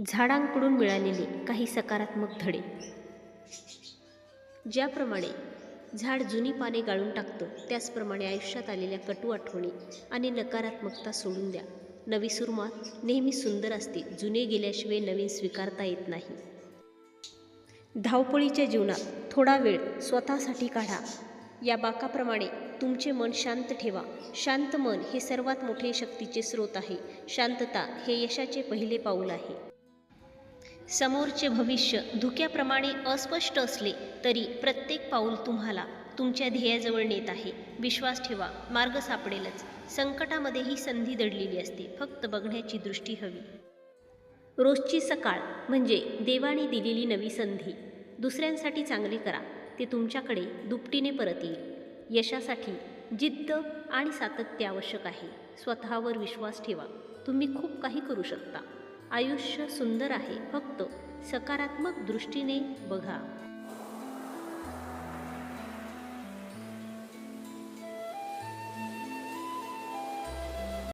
झाडांकडून मिळालेले काही सकारात्मक धडे. ज्याप्रमाणे झाड जुनी पाने गाळून टाकतं त्याचप्रमाणे आयुष्यात आलेल्या कटू आठवणी आणि नकारात्मकता सोडून द्या. नवी सुरुवात नेहमी सुंदर असते जुने गेल्याशिवाय नवीन स्वीकारता येत नाही. धावपळीच्या जीवनात थोडा वेळ स्वतःसाठी काढा. या बाकाप्रमाणे तुमचे मन शांत ठेवा. शांत मन हे सर्वात मोठे शक्तीचे स्रोत आहे. शांतता हे यशाचे पहिले पाऊल आहे. समोरचे भविष्य धुक्याप्रमाणे अस्पष्ट असले तरी प्रत्येक पाऊल तुम्हाला तुमच्या ध्येयाजवळ नेत आहे. विश्वास ठेवा मार्ग सापडेलच. संकटामध्ये ही संधी दडलेली असते. फक्त बघण्याची दृष्टी हवी. रोजची सकाळ म्हणजे देवाने दिलेली नवी संधी. दुसऱ्यांसाठी चांगले करा. ते तुमच्याकडे दुपटीने परत येईल. यशासाठी जिद्द आणि सातत्य आवश्यक आहे. स्वतःवर विश्वास ठेवा. तुम्ही खूप काही करू शकता. आयुष्य सुंदर आहे. फक्त सकारात्मक दृष्टीने बघा.